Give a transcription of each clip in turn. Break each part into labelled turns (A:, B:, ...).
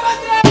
A: ¡Muévate!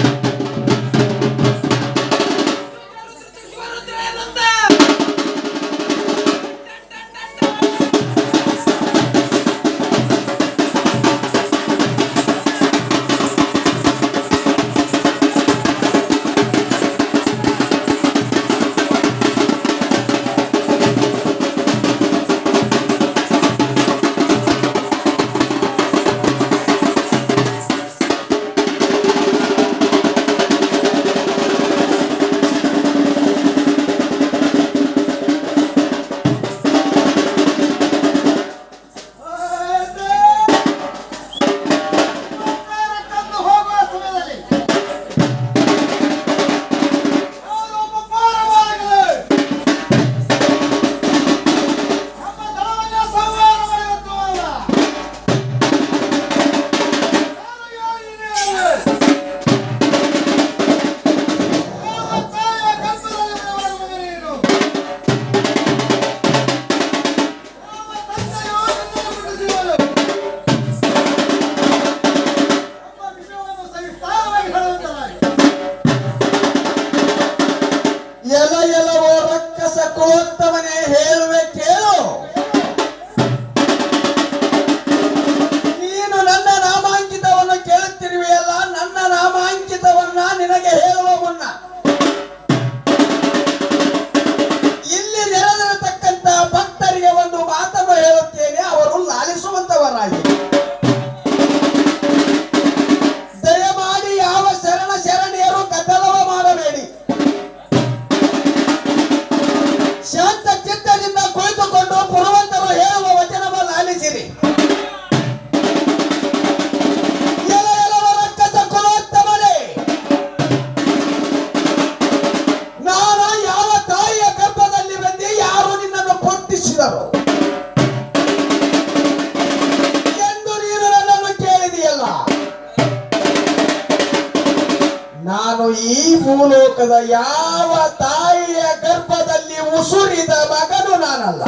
A: ಭೂಲೋಕದ ಯಾವ ತಾಯಿಯ ಗರ್ಭದಲ್ಲಿ ಉಸುರಿದ ಮಗನು ನಾನಲ್ಲ.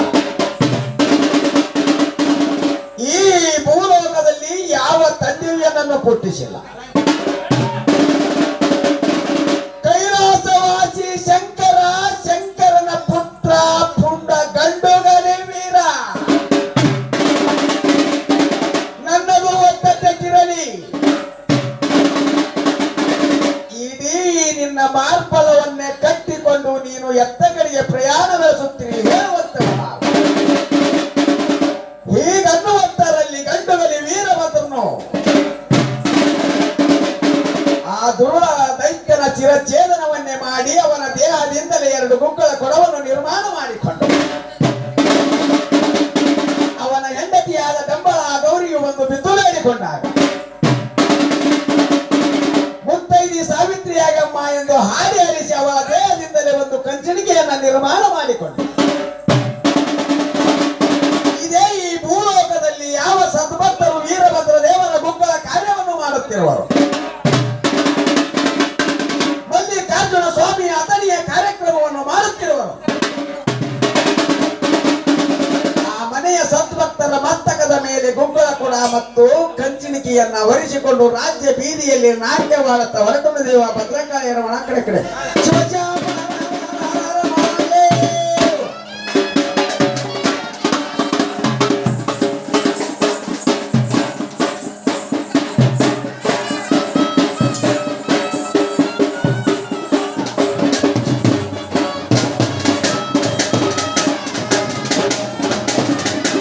A: ಈ ಭೂಲೋಕದಲ್ಲಿ ಯಾವ ತಂದೆಯು ನನ್ನನ್ನು ಪುಟ್ಟಿಸಿಲ್ಲ. ನಿನ್ನ ಮಾರ್ಪಲವನ್ನೇ ಕಟ್ಟಿಕೊಂಡು ನೀನು ಎತ್ತಗಳಿಗೆ ಪ್ರಯಾಣ ಬೆಳೆಸುತ್ತೀರಿ ಹೇಳುವಂತ ಹೀಗನ್ನುವಂತರಲ್ಲಿ ಗಂಡುಗಲಿ ವೀರಭದ್ರನು. ಆ ದುರುಳ ದೈತ್ಯನ ಚಿರಚೇದನವನ್ನೇ ಮಾಡಿ ಅವನ ದೇಹದಿಂದಲೇ ಎರಡು ಗುಗ್ಗಳ ಕೊಡವನ್ನು ನಿರ್ಮಾಣ ಮಾಡಿಕೊಂಡು. ಅವನ ಹೆಂಡತಿಯಾದ ಬೆಂಬಲ ಗೌರಿಯು ಒಂದು ಬಿದ್ದು ಕಂಚಣಿಕೆಯನ್ನ ನಿರ್ಮಾಣ ಮಾಡಿಕೊಂಡ. ಇದೇ ಈ ಭೂಲೋಕದಲ್ಲಿ ಯಾವ ಸದ್ಭಕ್ತರು ವೀರಭದ್ರ ದೇವರ ಗುಗ್ಗಳ ಕಾರ್ಯವನ್ನು ಮಾಡುತ್ತಿರುವರು? ಮಲ್ಲಿಕಾರ್ಜುನ ಸ್ವಾಮಿ ಅತನಿಯ ಕಾರ್ಯಕ್ರಮವನ್ನು ಮಾಡುತ್ತಿರುವರು. ಆ ಮನೆಯ ಸದ್ಭಕ್ತರ ಮಸ್ತಕದ ಮೇಲೆ ಗುಗ್ಗಳ ಕೊಡ ಮತ್ತು ಕಂಚಿಣಿಕೆಯನ್ನ ಹೊರಿಸಿಕೊಂಡು ರಾಜ್ಯ ಬೀದಿಯಲ್ಲಿ ನಾಟ್ಯವಾಡುತ್ತಾ ಹೊರಟು ದೇವ ಭದ್ರಕಾಳಿಯರ ಒಣ ಕಡೆ ಕಡೆ.